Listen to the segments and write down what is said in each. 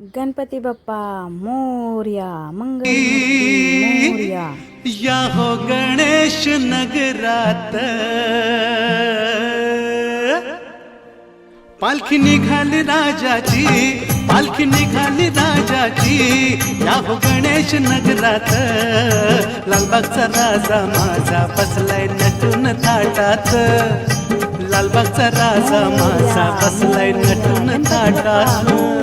गणपती बाप्पा मोर्या मंगल मोर्या. या हो गणेश नगरात. पालखी निघाली राजाची पालखी निघाली राजाची. या हो गणेश नगरात. लालबागचा राजा माझा बसलाय नटून ताटात. लालबागचा राजा माझा बसलाय नटून ताटात.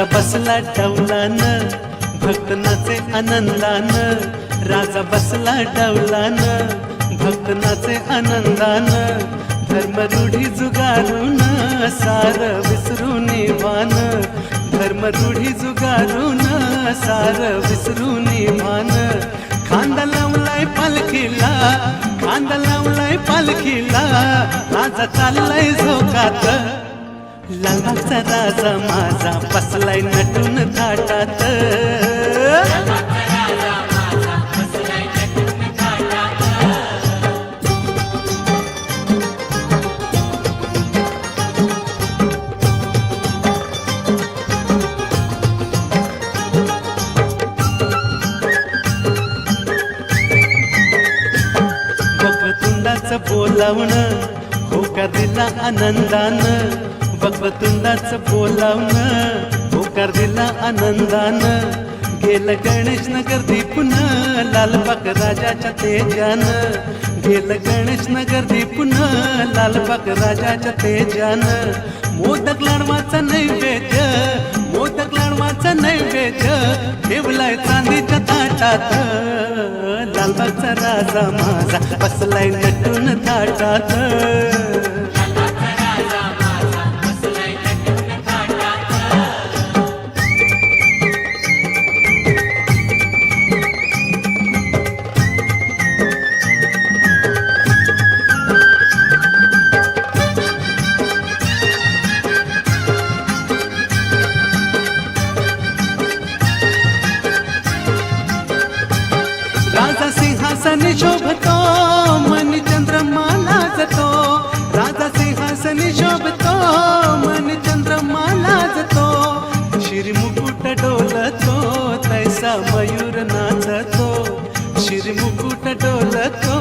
राजा बसला डवलान भक्त नाचे आनंदान. राजा बसला डवलान भक्त नाचे आनंदान. धर्म रूढी जुगारून सार विसरून वान धर्म रूढी जुगारून सार विसरून वान खांदा लावलाय पालखीला खांदा लावलाय पालखीला. राजा चाललाय झोकात लालबागचा राजा माझा बसलाय नटून थाटात. वक्रतुंडाचं बोलावणं होकार दिला आनंदानं. वक्रतुंडाचं बोलावणं होकार दिला आनंदानं. गेलं गणेश नगर दीपून लालबाग राजाच्या तेजानं. गेलं गणेश नगर दीपून लालबाग राजाच्या तेजानं. मोदक लाडवाचा नैवेद्य मोदक लाडवाचा नैवेद्य ठेवलाय चांदीच्या ताटात. लालबागचा राजा माझा बसलाय नटून ताटात. सिंहासन शोभतो मन चंद्रमा लाजतो. राजा सिंहासन शोभतो मन चंद्रमा लाजतो. शिरी मुकुट डोलतो तैसा मयूर नाचतो. शिरी मुकुट डोलतो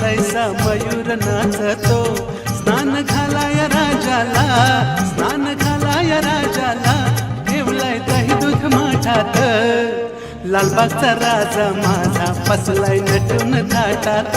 तैसा मयूर नाचतो. स्नान घालाय राजाला स्नान घालाय राजाला. लालबागचा राजा माझा फसलाय नटून थाटात